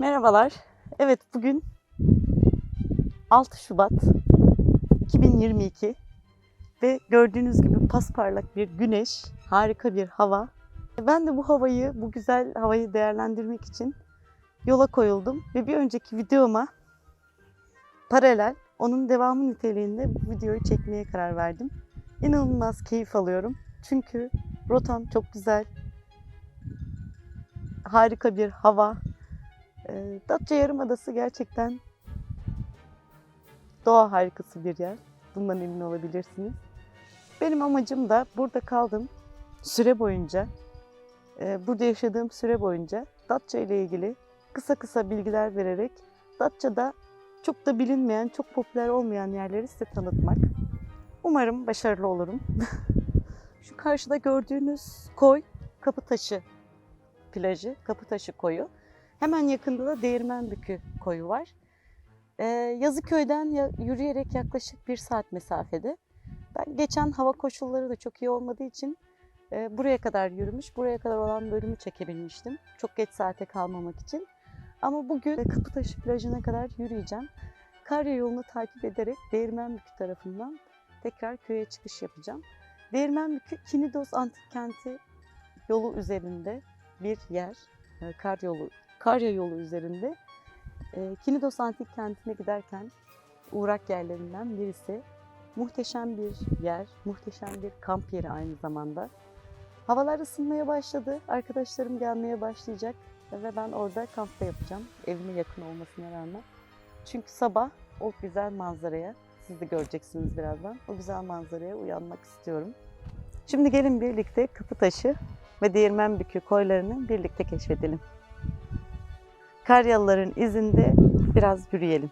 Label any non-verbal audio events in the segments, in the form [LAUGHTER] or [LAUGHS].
Merhabalar. Evet bugün 6 Şubat 2022 ve gördüğünüz gibi pasparlak bir güneş, harika bir hava. Ben de bu havayı, bu güzel havayı değerlendirmek için yola koyuldum ve bir önceki videoma paralel onun devamı niteliğinde bu videoyu çekmeye karar verdim. İnanılmaz keyif alıyorum. Çünkü rotam çok güzel. Harika bir hava, e, Datça Yarımadası gerçekten doğa harikası bir yer. Bundan emin olabilirsiniz. Benim amacım da burada kaldım süre boyunca, e, burada yaşadığım süre boyunca Datça ile ilgili kısa kısa bilgiler vererek Datça'da çok da bilinmeyen, çok popüler olmayan yerleri size tanıtmak. Umarım başarılı olurum. [LAUGHS] Şu karşıda gördüğünüz koy Kapıtaşı plajı, Kapıtaşı koyu. Hemen yakında da Değirmenbükü koyu var. Ee, Yazıköy'den ya- yürüyerek yaklaşık bir saat mesafede. Ben geçen hava koşulları da çok iyi olmadığı için e, buraya kadar yürümüş, buraya kadar olan bölümü çekebilmiştim. Çok geç saate kalmamak için. Ama bugün Kapıtaşı plajına kadar yürüyeceğim. Karya yolunu takip ederek Değirmenbükü tarafından tekrar köye çıkış yapacağım. Değirmenbükü Kinidos Antik Kenti yolu üzerinde bir yer. E, Kar yolu Karya yolu üzerinde e, Kinidos Antik Kenti'ne giderken uğrak yerlerinden birisi. Muhteşem bir yer, muhteşem bir kamp yeri aynı zamanda. Havalar ısınmaya başladı, arkadaşlarım gelmeye başlayacak ve ben orada kampta yapacağım. Evime yakın olmasına rağmen. Çünkü sabah o güzel manzaraya, siz de göreceksiniz birazdan, o güzel manzaraya uyanmak istiyorum. Şimdi gelin birlikte Kapıtaşı ve Değirmenbükü koylarını birlikte keşfedelim. Karyalıların izinde biraz yürüyelim.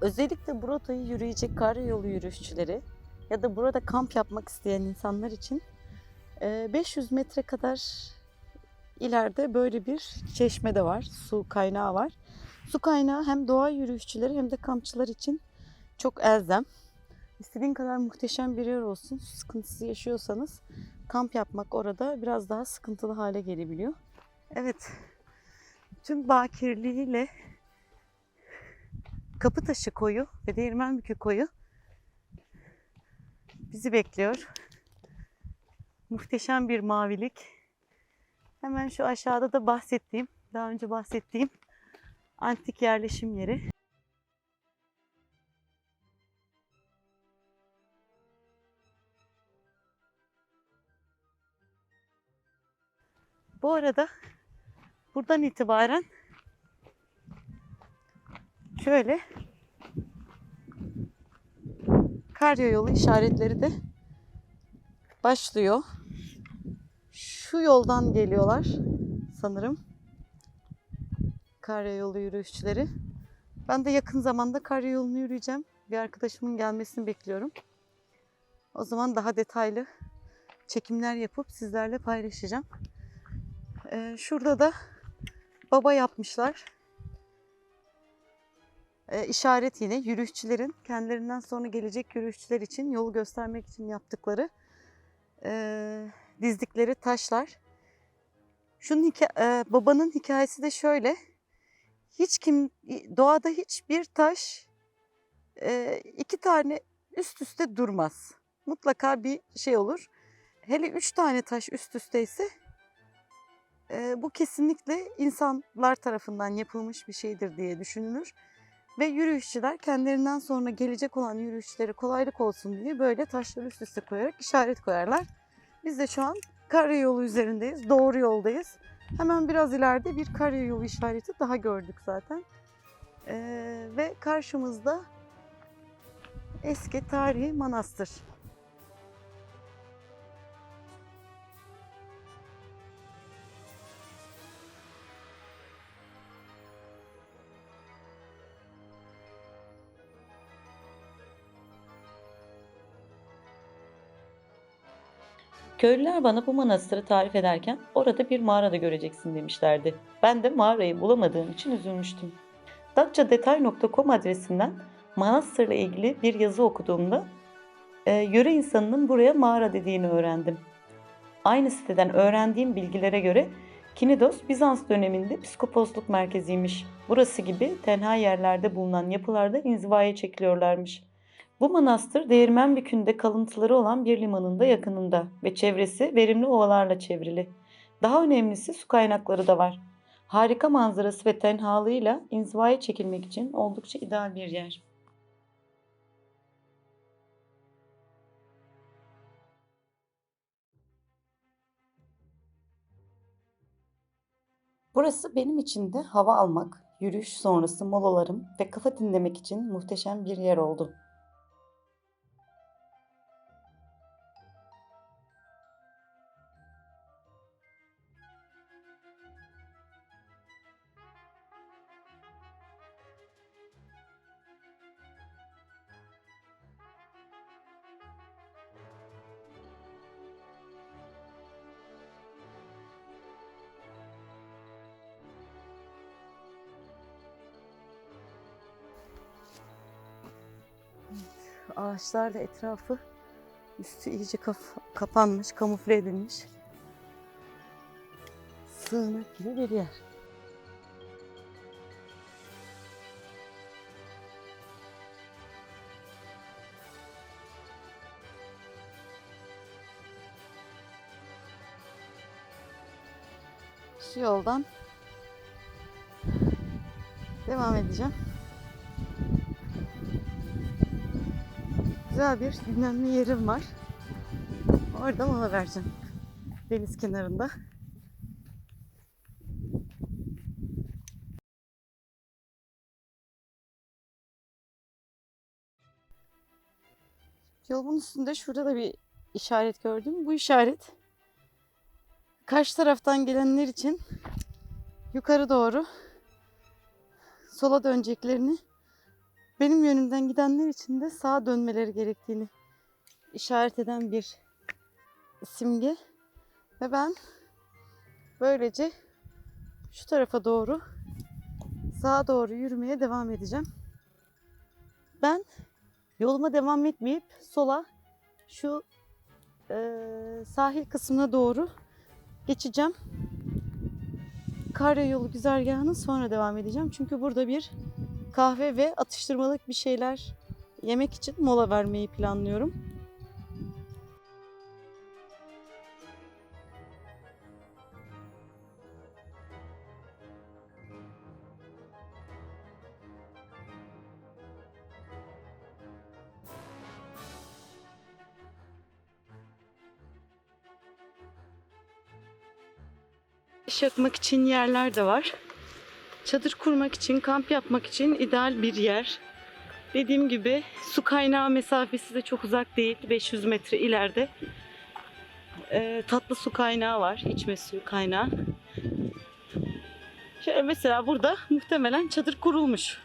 Özellikle bu yürüyecek karayolu yürüyüşçüleri ya da burada kamp yapmak isteyen insanlar için e, 500 metre kadar ileride böyle bir çeşme de var, su kaynağı var. Su kaynağı hem doğa yürüyüşçüleri hem de kampçılar için çok elzem. İstediğin kadar muhteşem bir yer olsun, su sıkıntısı yaşıyorsanız kamp yapmak orada biraz daha sıkıntılı hale gelebiliyor. Evet, tüm bakirliğiyle Kapıtaşı koyu ve Değirmenbükü koyu bizi bekliyor. Muhteşem bir mavilik. Hemen şu aşağıda da bahsettiğim, daha önce bahsettiğim antik yerleşim yeri. Bu arada buradan itibaren şöyle karyo yolu işaretleri de başlıyor. Şu yoldan geliyorlar sanırım. Karyo yolu yürüyüşçüleri. Ben de yakın zamanda karyo yolunu yürüyeceğim. Bir arkadaşımın gelmesini bekliyorum. O zaman daha detaylı çekimler yapıp sizlerle paylaşacağım. Ee, şurada da baba yapmışlar. E, işaret yine yürüyüşçülerin kendilerinden sonra gelecek yürüyüşçüler için yolu göstermek için yaptıkları e, dizdikleri taşlar. Şunun e, babanın hikayesi de şöyle. Hiç kim doğada hiçbir taş e, iki tane üst üste durmaz. Mutlaka bir şey olur. Hele üç tane taş üst üste ise e, bu kesinlikle insanlar tarafından yapılmış bir şeydir diye düşünülür. Ve yürüyüşçüler kendilerinden sonra gelecek olan yürüyüşçülere kolaylık olsun diye böyle taşları üst üste koyarak işaret koyarlar. Biz de şu an karayolu üzerindeyiz. Doğru yoldayız. Hemen biraz ileride bir karayolu işareti daha gördük zaten. Ee, ve karşımızda eski tarihi manastır. Köylüler bana bu manastırı tarif ederken orada bir mağara da göreceksin demişlerdi. Ben de mağarayı bulamadığım için üzülmüştüm. Datçadetay.com adresinden manastırla ilgili bir yazı okuduğumda e, yöre insanının buraya mağara dediğini öğrendim. Aynı siteden öğrendiğim bilgilere göre Kinidos Bizans döneminde psikoposluk merkeziymiş. Burası gibi tenha yerlerde bulunan yapılarda inzivaya çekiliyorlarmış. Bu manastır Değirmenbükü'nde kalıntıları olan bir limanın da yakınında ve çevresi verimli ovalarla çevrili. Daha önemlisi su kaynakları da var. Harika manzarası ve tenhalığıyla inzivaya çekilmek için oldukça ideal bir yer. Burası benim için de hava almak, yürüyüş sonrası molalarım ve kafa dinlemek için muhteşem bir yer oldu. Ağaçlarla etrafı üstü iyice kaf- kapanmış, kamufle edilmiş. Sığınak gibi bir yer. Şu yoldan devam edeceğim. Güzel bir dinlenme yerim var. Orada mola vereceğim. Deniz kenarında. Yolun üstünde şurada da bir işaret gördüm. Bu işaret karşı taraftan gelenler için yukarı doğru sola döneceklerini benim yönümden gidenler için de sağa dönmeleri gerektiğini işaret eden bir simge. Ve ben böylece şu tarafa doğru sağa doğru yürümeye devam edeceğim. Ben yoluma devam etmeyip sola şu eee, sahil kısmına doğru geçeceğim. Karya yolu güzergahına sonra devam edeceğim. Çünkü burada bir kahve ve atıştırmalık bir şeyler yemek için mola vermeyi planlıyorum. İş yapmak için yerler de var. Çadır kurmak için, kamp yapmak için ideal bir yer. Dediğim gibi su kaynağı mesafesi de çok uzak değil. 500 metre ileride. Ee, tatlı su kaynağı var. içme suyu kaynağı. Şöyle mesela burada muhtemelen çadır kurulmuş.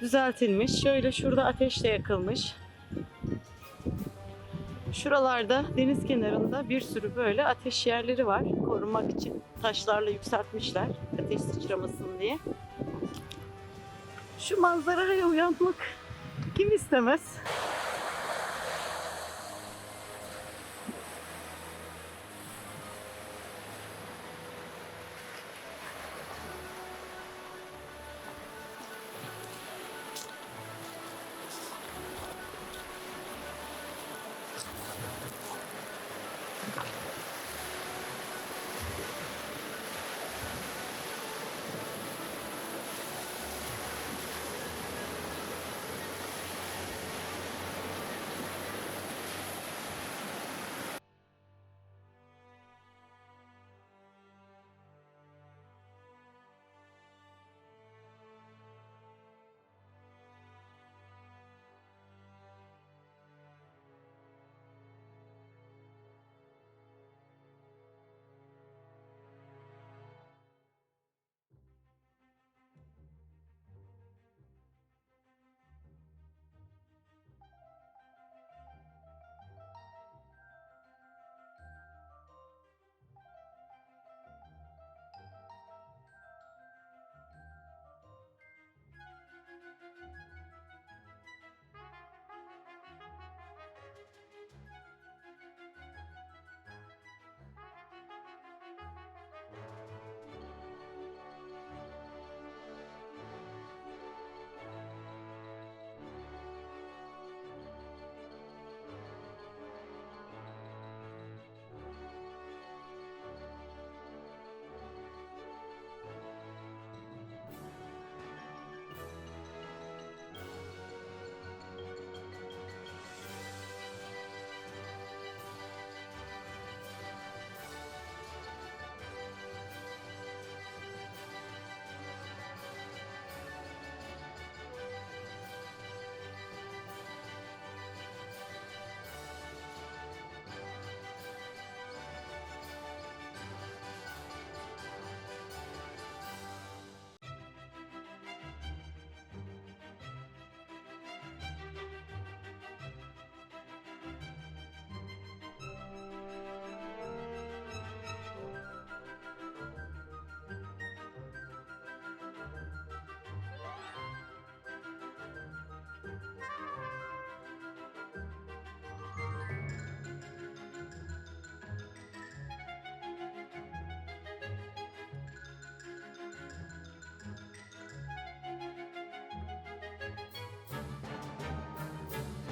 Düzeltilmiş. Şöyle şurada ateş de yakılmış. Şuralarda deniz kenarında bir sürü böyle ateş yerleri var korunmak için. Taşlarla yükseltmişler ateş sıçramasın diye. Şu manzaraya uyanmak kim istemez?